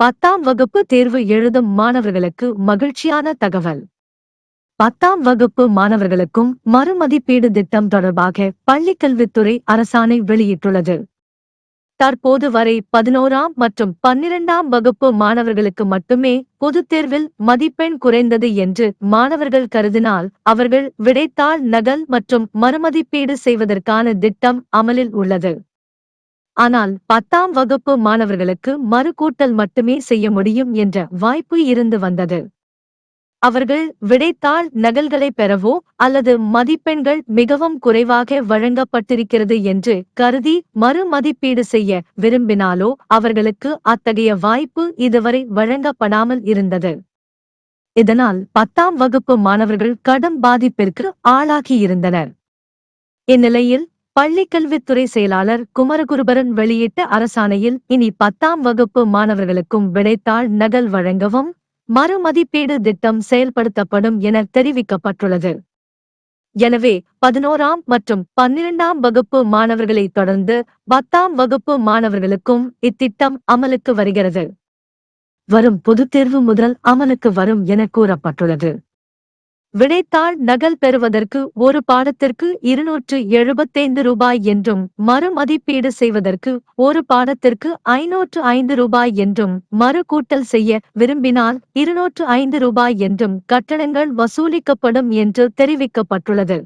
பத்தாம் வகுப்பு தேர்வு எழுதும் மாணவர்களுக்கு மகிழ்ச்சியான தகவல். பத்தாம் வகுப்பு மாணவர்களுக்கும் மறுமதிப்பீடு திட்டம் தொடர்பாக பள்ளிக்கல்வித்துறை அரசாணை வெளியிட்டுள்ளது. தற்போது வரை பதினோராம் மற்றும் பன்னிரண்டாம் வகுப்பு மாணவர்களுக்கு மட்டுமே பொதுத் தேர்வில் மதிப்பெண் குறைந்தது என்று மாணவர்கள் கருதினால் அவர்கள் விடைத்தாள் நகல் மற்றும் மறுமதிப்பீடு செய்வதற்கான திட்டம் அமலில் உள்ளது. ஆனால் பத்தாம் வகுப்பு மாணவர்களுக்கு மறுகூட்டல் மட்டுமே செய்ய முடியும் என்ற வாய்ப்பு இருந்து வந்தது. அவர்கள் விடைத்தாள் நகல்களை பெறவோ அல்லது மதிப்பெண்கள் மிகவும் குறைவாக வழங்கப்பட்டிருக்கிறது என்று கருதி மறுமதிப்பீடு செய்ய விரும்பினாலோ அவர்களுக்கு அத்தகைய வாய்ப்பு இதுவரை வழங்கப்படாமல் இருந்தது. இதனால் பத்தாம் வகுப்பு மாணவர்கள் கடும் பாதிப்பிற்கு ஆளாகியிருந்தனர் இந்நிலையில் பள்ளிக்கல்வித்துறை செயலாளர் குமரகுருபரன் வெளியிட்ட அரசாணையில் இனி பத்தாம் வகுப்பு மாணவர்களுக்கும் விடைத்தாள் நகல் வழங்கவும் மறுமதிப்பீடு திட்டம் செயல்படுத்தப்படும் என தெரிவிக்கப்பட்டுள்ளது. எனவே பதினோராம் மற்றும் பன்னிரண்டாம் வகுப்பு மாணவர்களை தொடர்ந்து பத்தாம் வகுப்பு மாணவர்களுக்கும் இத்திட்டம் அமலுக்கு வருகிறது. வரும் பொதுத் தேர்வு முதல் அமலுக்கு வரும் என கூறப்பட்டுள்ளது. விடைத்தாள் நகல் பெறுவதற்கு ஒரு பாடத்திற்கு இருநூற்று எழுபத்தைந்து ரூபாய் என்றும் மறுமதிப்பீடு செய்வதற்கு ஒரு பாடத்திற்கு ஐநூற்று ஐந்து ரூபாய் என்றும் மறு கூட்டல் செய்ய விரும்பினால் இருநூற்று ஐந்து ரூபாய் என்றும் கட்டணங்கள் வசூலிக்கப்படும் என்று தெரிவிக்கப்பட்டுள்ளது.